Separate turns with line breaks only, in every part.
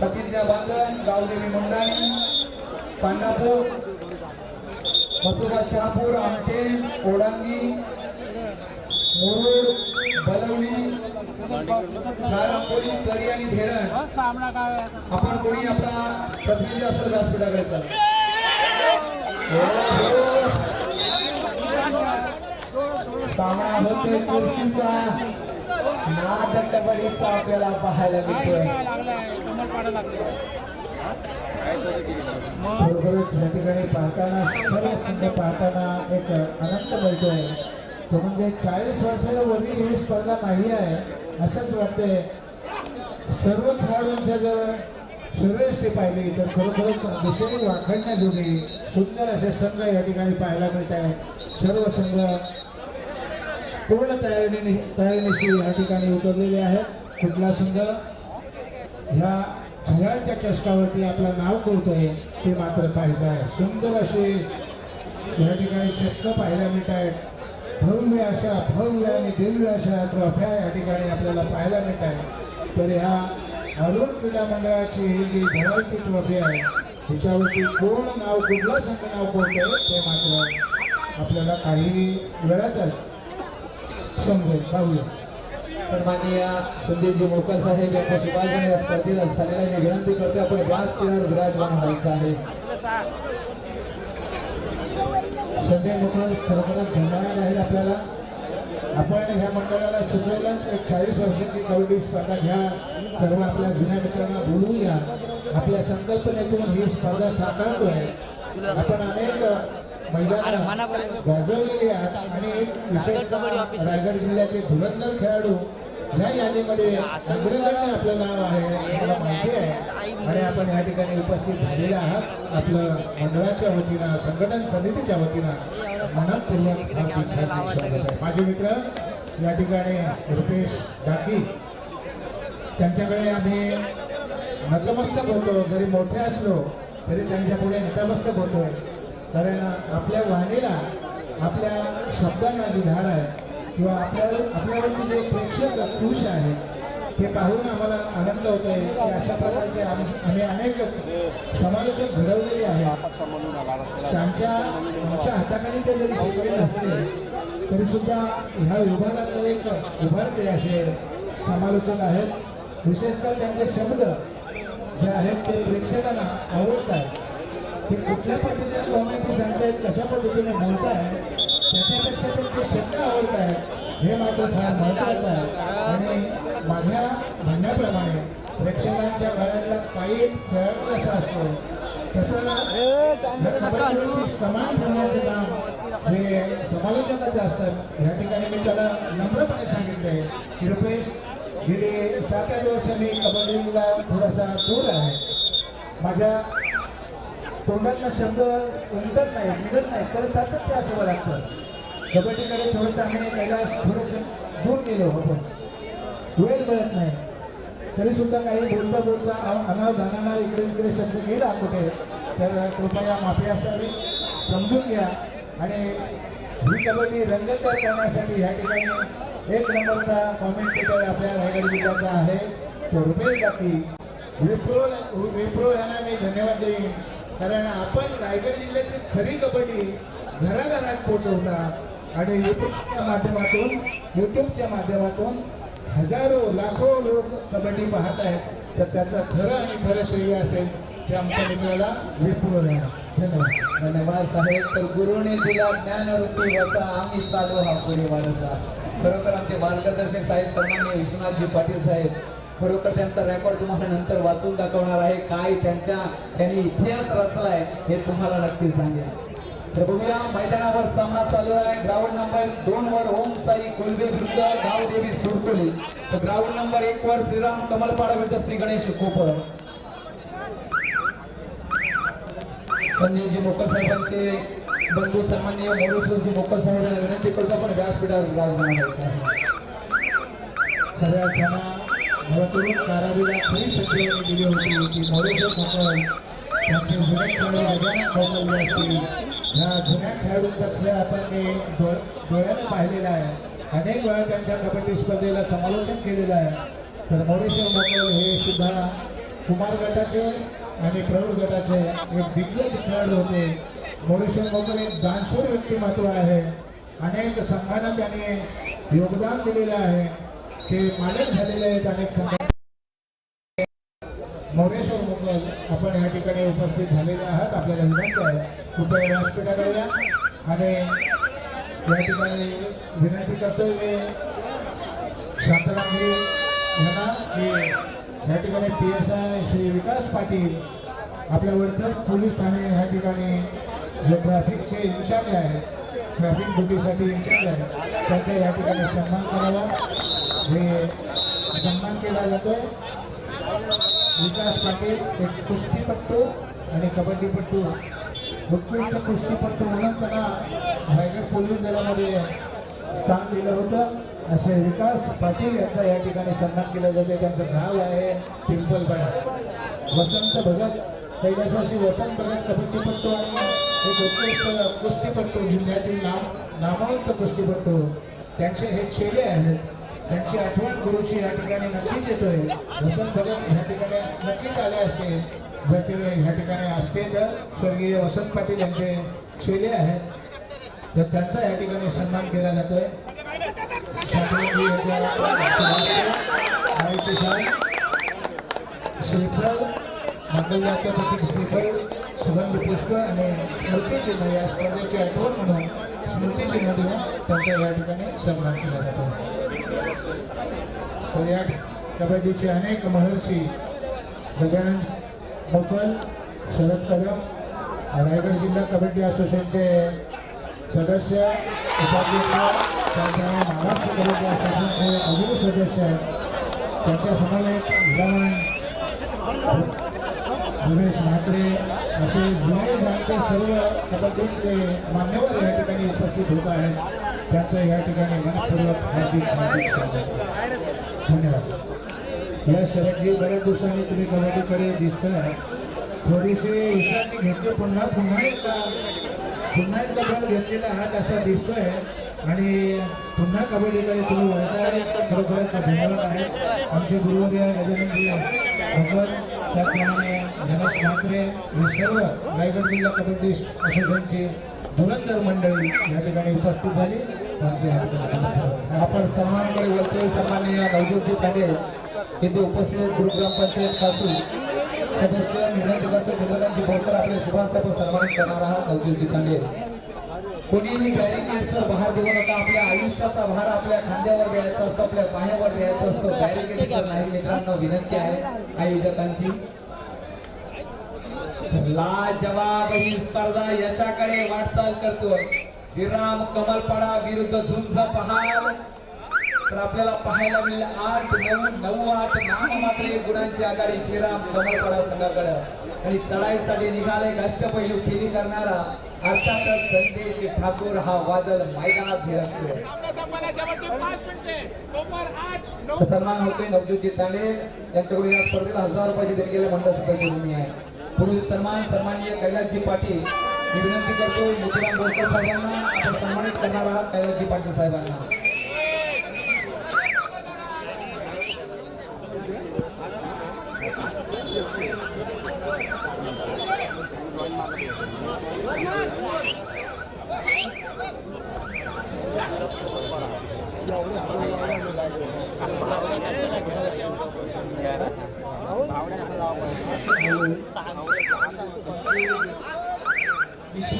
प्रतिज्ञा बांधन गावदेवी मुंडाणी पांडापूर मसोबा शहापूर आमटे ओडांगी मुरुड बलवणी खारंपोली चरी आणि धेरण आपण कोणी आपला प्रतिनिधी असेल व्यासपीठाकडे चला. सामना होतोय चुरशीचा. नाद कबड्डीचा आपल्याला पाहायला मिळतोय.
खरोखरच या ठिकाणी पाहताना सर्व संघ पाहताना एक आनंद मिळतोय. तो म्हणजे चाळीस वर्षाच्या वरील ही स्पर्धा नाही आहे असंच वाटतंय. सर्व खेळाडूंच्या जर शरीरयष्टी पाहिली तर खरोखरच विषयी वाखडण्याजोगी सुंदर असे संघ या ठिकाणी पाहायला मिळत आहेत सर्व संघ पूर्ण तयारीने तयारीनिशी या ठिकाणी उतरलेले आहेत. कुठला संघ? ह्या झळांच्या चषकावरती आपलं नाव करतोय ते मात्र पाहायचं आहे. सुंदर असे या ठिकाणी चषक पाहायला मिळत आहेत. भव्य अशा भव्य आणि दिव्य अशा ट्रॉफ्या या ठिकाणी आपल्याला पाहायला मिळत आहेत. तर ह्या अरुण क्रीडा मंडळाची ही जी झळांची ट्रॉफी आहे हिच्यावरती कोण नाव कुठलं संघ नाव कोणतं ते मात्र आपल्याला काही वेळातच समजेल पाहूया.
सन्माननीय संजयजी मोकर साहेब यांच्या शिवाजीने या स्पर्धेला झालेला मी विनंती करतो आपण व्यासपीठावर विराजमान व्हायचं आहे.
संजय मोकर खरोखरच धन्यवाद आहे आपल्याला. आपण ह्या मंडळाला सुचवलं एक चाळीस वर्षाची कबड्डी स्पर्धा घ्या. सर्व आपल्या जुन्या मित्रांना बोलवूया. आपल्या संकल्पनेतून ही स्पर्धा साकारतोय. आपण अनेक गाजवलेली आहेत आणि विशेषतः रायगड जिल्ह्याचे धुरंधर खेळाडू ह्या यादीमध्ये अग्रगण्य आपलं नाव आहे. मला माहिती आहे. आणि आपण या ठिकाणी उपस्थित झालेले आहात. आपलं मंडळाच्या वतीनं संघटन समितीच्या वतीनं मनपूर्वक हार्दिक हार्दिक स्वागत आहे. माझे मित्र या ठिकाणी रुपेश डाकी. त्यांच्याकडे आम्ही नतमस्तक होतो. जरी मोठे असलो तरी त्यांच्या पुढे नतमस्तक होतोय. कारण आपल्या वाणीला आपल्या शब्दांना जी धार आहे किंवा आपल्या आपल्यावरती जे प्रेक्षक खुश आहे ते पाहून आम्हाला आनंद होत आहे की अशा प्रकारचे आम आम्ही अनेक समालोचक घडवलेले आहेत. त्यांच्या आमच्या हाताखाली ते जरी शिकले नसले तरी सुद्धा ह्या विभागातले एक उभारते असे समालोचक आहेत. विशेषतः त्यांचे शब्द जे आहेत ते प्रेक्षकांना आवडत आहेत. ते कुठल्या पद्धतीने कॉमेंट्री सांगतायत कशा पद्धतीने बोलतायत त्याच्यापेक्षा त्यांचे शब्द आवडत आहेत हे मात्र फार महत्वाचं आहे. आणि माझ्या म्हणण्याप्रमाणे प्रेक्षकांच्या गळ्यातला काही खेळ कसा असतो तसं या कमान ठेवण्याचं काम हे समालोचकाचं असतं. ह्या ठिकाणी मी त्याला नम्रपणे सांगितलंय की रुपेश गेले सात आठ वर्ष मी कबड्डीला थोडासा दूर आहे. माझ्या तोंडातला शब्द उमटत नाही निघत नाही तर सातत्य असावं लागतं. कबड्डीकडे थोडंसं आम्ही कैलास थोडंसं दूर गेलो आपण वेळ मिळत नाही. तरी सुद्धा काही बोलता बोलता अ- अनावधानानं इकडे तिकडे शब्द गेला कुठे तर कृपया माफी असावी समजून घ्या. आणि ही कबड्डी रंगतदार करण्यासाठी ह्या ठिकाणी एक नंबरचा कॉमेंटेटर आपल्या रायगड जिल्ह्याचा आहे तो रुपेश बाकी. विप्रो विप्रो यांना मी धन्यवाद देईन. कारण आपण रायगड जिल्ह्याची खरी कबड्डी घराघरात पोहोचवता आणि युट्यूबच्या माध्यमातून युट्यूबच्या माध्यमातून हजारो लाखो लोक कबड्डी पाहत आहेत. तर त्याचं खरं आणि खरं श्रेय असेल ते आमच्या मित्राला विप्रो धन्यवाद.
धन्यवाद साहेब. तर गुरुने दिला ज्ञानरूपी वसा आम्ही चालू हा पुढे वारसा खरोखर आमचे मार्गदर्शक साहेब सन्मान्य विश्वनाथजी पाटील साहेब खरोखर त्यांचा रेकॉर्ड तुम्हाला नंतर वाचून दाखवणार आहे. काय त्यांच्या त्यांनी इतिहास रचलाय हे तुम्हाला नक्की सांगेल तर बघूया मैदानावर सामना चालू आहे. ग्राउंड नंबर दोन वर ओम साई कुलबे विरुद्ध गावदेवी सुरकुली. तर ग्राउंड नंबर एक वर श्रीराम कमलपाडा विरुद्ध श्री गणेश कोपर. संजयजी मोकर साहेबांचे बंधू सन्माननीय मोरेश्वरजी मोकर साहेबांना विनंती करतो आपण व्यासपीठावर विराजमान व्हायचं आहे.
खऱ्या अर्थानं कारावीला खरी सचिवांनी दिली होती की मोरेश्वर मोकळ त्यांचे जुने खेळाडू गजानन गोंधळले असतील. ह्या जुन्या खेळाडूंचा खेळ आपण मी डोळ्याने पाहिलेला आहे. अनेक वेळा त्यांच्या कबड्डी स्पर्धेला समालोचन केलेलं आहे. तर मोरेश्वर मोकळ हे सुद्धा कुमार गटाचे आणि प्रौढ गटाचे एक दिग्गज खेळाडू होते. मोरेश्वर मोकर एक दानशूर व्यक्तिमत्व आहे. अनेक संघांना त्यांनी योगदान दिलेलं आहे. ते मालक झालेले आहेत अनेक संघ मोरेश्वर मोकल आपण या ठिकाणी उपस्थित झालेले आहात. आपल्याला विनंती आहे कृपया व्यासपीठाकडे या आणि या ठिकाणी विनंती करतोय मी शांतरामजी यांना की या ठिकाणी P S I Shri Vikas Patil आपल्या वडकर पोलीस ठाणे ह्या ठिकाणी जे ट्रॅफिकचे इन्चार्ज आहे ट्रॅफिक ड्युटीसाठी इन्चार्ज आहेत त्याचा या ठिकाणी सन्मान करावा. हे सन्मान केला जातोय. विकास पाटील एक कुस्तीपट्टू आणि कबड्डीपट्टू उत्कृष्ट कुस्तीपट्टू म्हणून त्यांना रायगड पोलीस दलामध्ये स्थान दिलं होतं. असे विकास पाटील यांचा या ठिकाणी सन्मान केला जातो त्यांचं नाव आहे पिंपलपाडा वसंत भगत कैलासवासी वसंत भगत कबड्डीपट्टू आणि एक उत्कृष्ट कुस्तीपट्टू जिल्ह्यातील नाम नामवंत कुस्तीपट्टू त्यांचे हे चेले आहेत. त्यांची आठवण गुरुची या ठिकाणी नक्कीच येतोय. वसंत भगत ह्या ठिकाणी नक्कीच आले असते जर ते ह्या ठिकाणी असते तर स्वर्गीय वसंत पाटील यांचे चेले आहेत. तर त्यांचा या ठिकाणी सन्मान केला जातोय. श्रीफळ मंगलदाचं प्रतीक श्रीफळ सुगंध पुष्प आणि स्मृतिचिन्ह या स्पर्धेची आठवण म्हणून स्मृतिचिन्ह देऊन त्यांचा या ठिकाणी सन्मान केला जातो तर या कबड्डीचे अनेक महर्षी गजानन मोकल शरद कदम रायगड जिल्हा कबड्डी असोसिएशनचे सदस्य उपाध्यक्ष त्याचप्रमाणे महाराष्ट्र कबड्डी असोसिएशनचे अजून सदस्य आहेत. त्यांच्या समवेत लहान रमेश म्हात्रे असे जुने जाणते सर्व कबड्डीतले मान्यवर या ठिकाणी उपस्थित होत आहेत. त्यांचं या ठिकाणी मनपूर्वक हार्दिक हार्दिक स्वागत धन्यवाद. या शरदजी बऱ्याच दिवसांनी तुम्ही कबड्डीकडे दिसताय. थोडीशी विश्रांती घेतली पुन्हा पुन्हा एकदा पुन्हा एकदा बळ घेतलेला हात असा दिसतोय. आणि पुन्हा कबड्डीकडे तुम्ही वळताय. खरोखरच धन्यवाद आहे आमचे गुरुवर्य गजाननजी भगवत त्याचप्रमाणे गणेश म्हात्रे हे सर्व रायगड जिल्हा कबड्डी असोसिएशनचे धुरंधर मंडळी या ठिकाणी उपस्थित झाली.
आपण सन्मानकडे वळतोय सन्माननीय नवज्योती पांडे येथे उपस्थित गुरुग्राम पंचायत पासून सदस्य विनंती करतो चंद्रकांतजी बोरकर आपले शुभास्थापक सन्मानित करणार आहात नवज्योतजी पांडे कोणीही बॅरिकेड्सवर भार देऊ नका आपल्या आयुष्याचा भार आपल्या खांद्यावर द्यायचा असतो आपल्या पायावर द्यायचं असतं. बॅरिकेड्सवर नाही मित्रांनो विनंती आहे आयोजकांची. लाजवाब ही स्पर्धा यशाकडे वाटचाल करतो. श्रीराम कमलपाडा विरुद्ध झुंज पहाड तर आपल्याला पाहायला मिळेल आठ नऊ नऊ आठ नाम मात्र गुणांची आघाडी श्रीराम कमलपाडा संघाकडे. आणि चढाईसाठी निघाले अष्टपैलू खेळी करणारा अर्थातच संदेश ठाकूर हा वादळ मैदानात भिरकतो सन्मान होतोय नवज्योत तांडे यांच्याकडून या स्पर्धेला हजार रुपयाची देणगी मंडळ सदस्य भूमी आहे. पुरुष सन्मान सन्माननीय कैलासजी पाटील मी विनंती करतो मोतीराम बोरकर साहेबांना आपण सन्मानित करणार आहात कैलासजी पाटील साहेबांना
Yeah. 嗯，
啥好耍的？你去。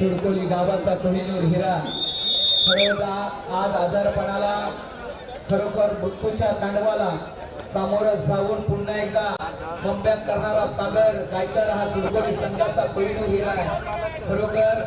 सिडकोली गावाचा कोहिनूर हिरा. खरंच आज आजारपणाला खरोखर मृत्यूच्या तांडवाला सामोरं जाऊन पुन्हा एकदा कमबॅक करणारा सागर गायकर हा सिडकोली संघाचा कोहिनूर हिरा आहे. खरोखर